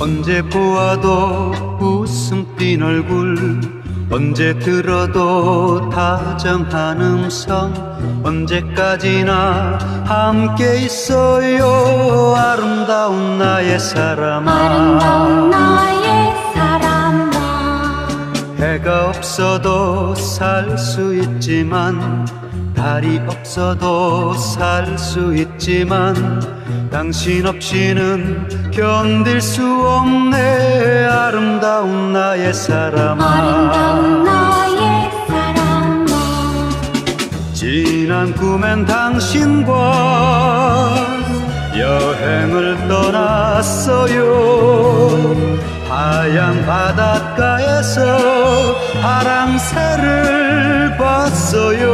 언제 보아도 웃음 띤 얼굴 언제 들어도 다정한 음성 언제까지나 함께 있어요. 아름다운 나의 사람아. 아름다운 나의 배가 없어도 살 수 있지만 다리 없어도 살 수 있지만 당신 없이는 견딜 수 없네. 아름다운 나의 사람아. 아름다운 나의 사람아. 지난 꿈엔 당신과 여행을 떠났어요. 하얀 바닷가에서 파랑새를 봤어요.